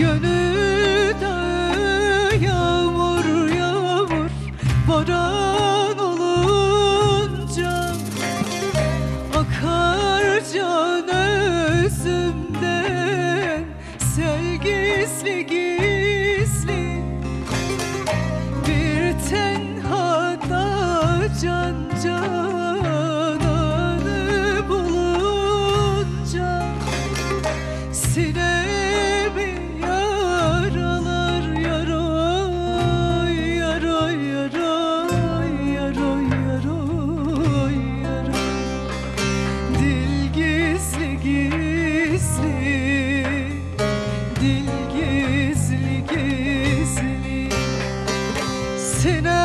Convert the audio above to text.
Gönül yağmur yağmur Varan olunca Akar can özümden. Sel gizli gizli gizli. Sine